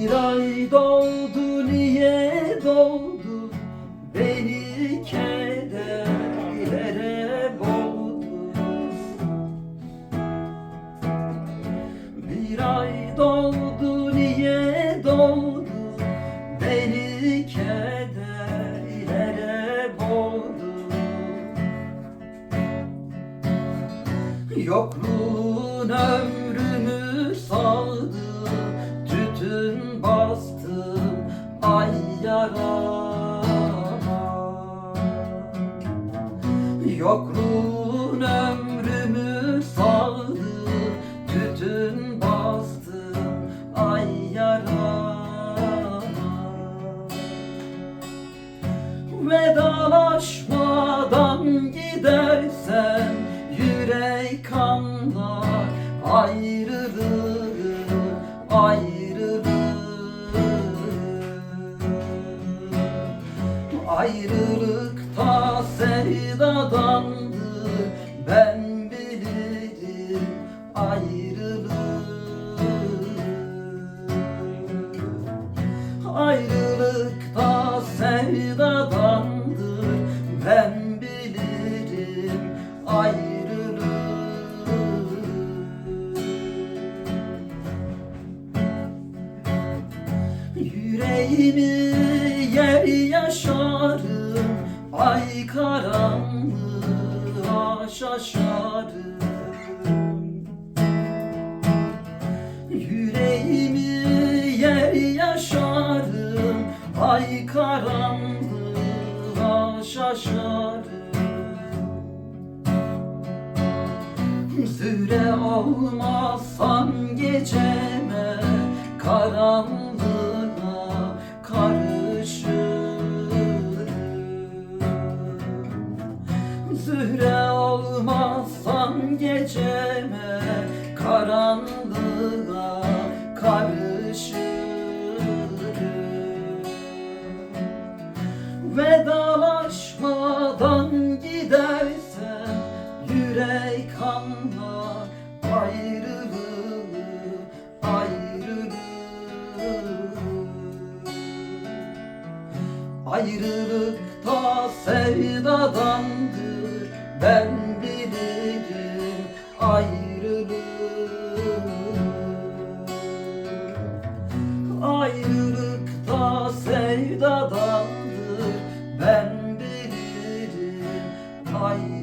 Bir ay doldu niye doldu Beni kederlere boğdu. Bir ay doldu niye doldu Beni kederlere boğdu. Yokluğun ömrümü yarama Yokluğun ömrümü saldı Tütün bastım ay yarama Vedalaşmadan gidersen yürek kanlar ayrılığı Ayrılıkta sevdadandır ben bilirim ayrılığı. Ayrılıkta sevdadandır ben bilirim ayrılığı. Yüreğimi yer yaşarım Ay karanlığa şaşarım Yüreğimi yer yaşarım Ay karanlığa şaşarım Süre olmazsan geceme karanlığına Süre olmazsan geceme karanlığına karışırım. Vedalaşmadan gidersen yürek anlar ayrılığı ayrılığı Ayrılıkta sevdadandır ben bilirim ayrılık. Ayrılık da sevdadandır. Ben bilirim ayrılık.